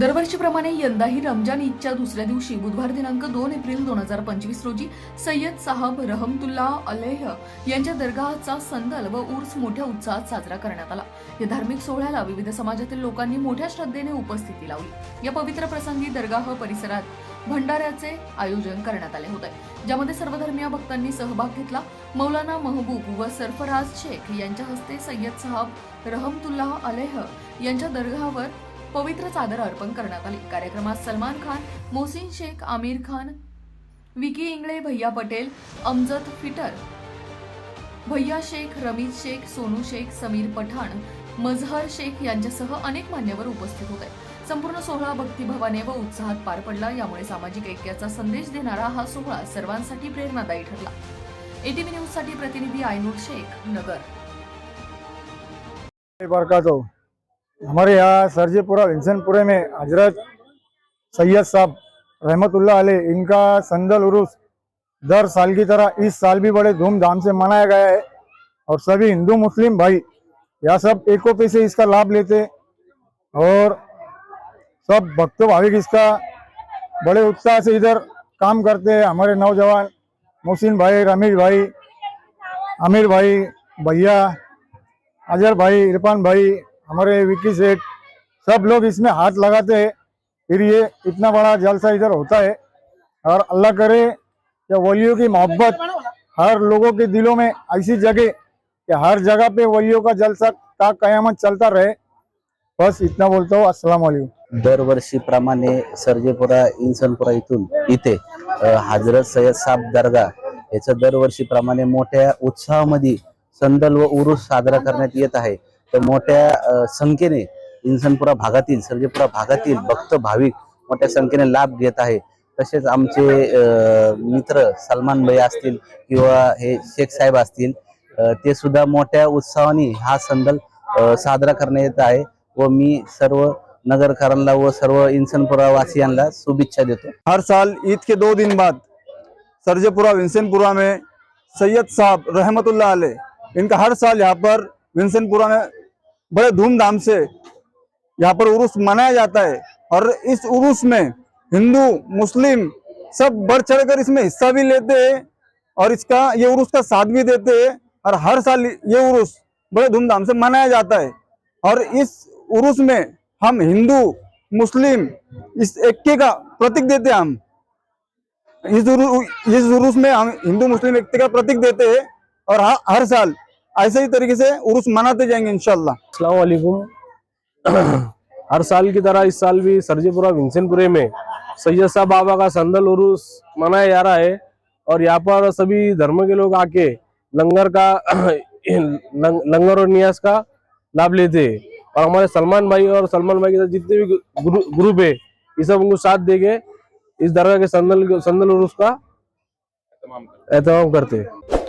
दरवर्षीप्रमाणे यंदाही रमजान ईदच्या दुसऱ्या दिवशी बुधवार दिनांक दोन एप्रिल दोन हजार पंचवीस रोजी सय्यद साहब रहमतुल्ला अलेह यांच्या दरगाहाचा संदल व उर्स मोठ्या उत्साहात साजरा करण्यात आला. या धार्मिक सोहळ्याला विविध समाजातील लोकांनी मोठ्या श्रद्धेने उपस्थिती लावली. या पवित्र प्रसंगी दरगाह परिसरात भंडाऱ्याचे आयोजन करण्यात आले होते. ज्यामध्ये सर्वधर्मीय भक्तांनी सहभाग घेतला. मौलाना महबूब व सरफराज शेख यांच्या हस्ते सय्यद साहब रहमतुल्लाह अलेह यांच्या दरगाहावर पवित्र चादर अर्पण करण्यात आली. कार्यक्रमात सलमान खान मोहसिन शेख आमिर खान विकी इंगळे भैया पटेल अमजद फिटर भैया शेख रमीज शेख सोनू शेख समीर पठाण मजहर शेख यांच्यासह अनेक मान्यवर उपस्थित होते. संपूर्ण सोहळा भक्तिभावाने व उत्साहात पार पडला. यामुळे सामाजिक ऐक्याचा संदेश देणारा हा सोहळा सर्वांसाठी प्रेरणादायी ठरला. एटीव्ही न्यूजसाठी प्रतिनिधी आयनूर शेख नगर. हमारे यहाँ सरजीपुरा विंसनपुरे में हज़रत सैयद साहब रहमतुल्लाह अलैह, इनका संदल उरुस दर साल की तरह इस साल भी बड़े धूमधाम से मनाया गया है। और सभी हिंदू, मुस्लिम भाई यह सब एकोपी से इसका लाभ लेते और सब भक्त, भाविक इसका बड़े उत्साह से इधर काम करते हैं। हमारे नौजवान मोहसिन भाई रमीज भाई, आमिर भाई, भैया, अजहर भाई, इरफान भाई हमारे विक्की सेठ सब लोग इसमें हाथ लगाते हैं। फिर ये इतना बड़ा जलसा इधर होता है। और अल्लाह करे कि वलियों की मोहब्बत हर लोगों के दिलों में ऐसी जगह कि हर जगह पे वलियों का जलसा का कयामत चलता रहे। बस इतना बोलता हूँ अस्सलाम वालेकुम। दरवर्षीप्रमाणे सर्जेपुरा इन्सनपुरा इथून इथे हजरत सय्यद साब दर्गा याचं दरवर्षीप्रमाणे मोठ्या उत्साहामध्ये संदल व उरुस साजरा करण्यात येत आहे. तर मोठ्या संख्येने इंसनपुरा भागातील सर्जेपुरा भागातील भक्त भाविक मोठ्या संख्येने लाभ घेत आहे. तसेच आमचे मित्र सलमान भाई असतील किंवा हे शेख साहेब असतील ते सुद्धा मोठ्या उत्साहाने हा संदल साजरा करण्यात येत आहे व मी सर्व नगरकरांना व सर्व इंसनपुरा वासियांना शुभेच्छा देतो. हर साल ईद के दो दिन बाद सरजेपुरा विंसनपुरा में सैयद साहब रहमतुल्ला आले इनका हर साल यहाँ पर विंसनपुरा में बड़े धूमधाम से यहाँ पर उर्स मनाया जाता है और इस उर्स में हिंदू, मुस्लिम सब बढ़ चढ़कर इसमें हिस्सा भी लेते हैं और इसका, ये उर्स का साथ भी देते हैं और हर साल ये उर्स बड़े धूमधाम से मनाया जाता है। और इस उर्स में हम हिंदू, मुस्लिम इस ऐक्य का प्रतीक देते हैं हम। इस उर्स में हम हिंदू, मुस्लिम एकता का प्रतीक देते हैं और हर साल ऐसे ही तरीके से उर्स मनाते जाएँगे वालेकुम हर साल की तरह इस साल भी सरजीपुरा विंसनपुरे में सैयद बाबा का संदल उर्स मनाया जा रहा है और यहाँ पर सभी धर्म के लोग आके लंगर का लंग, लंगर और न्यास का लाभ लेते हैं। और हमारे सलमान भाई और सलमान भाई के साथ जितने भी ग्रुप है ये सब उनको साथ देके इस दरगाह के संदल संदल उर्स का एहतमाम करते हैं।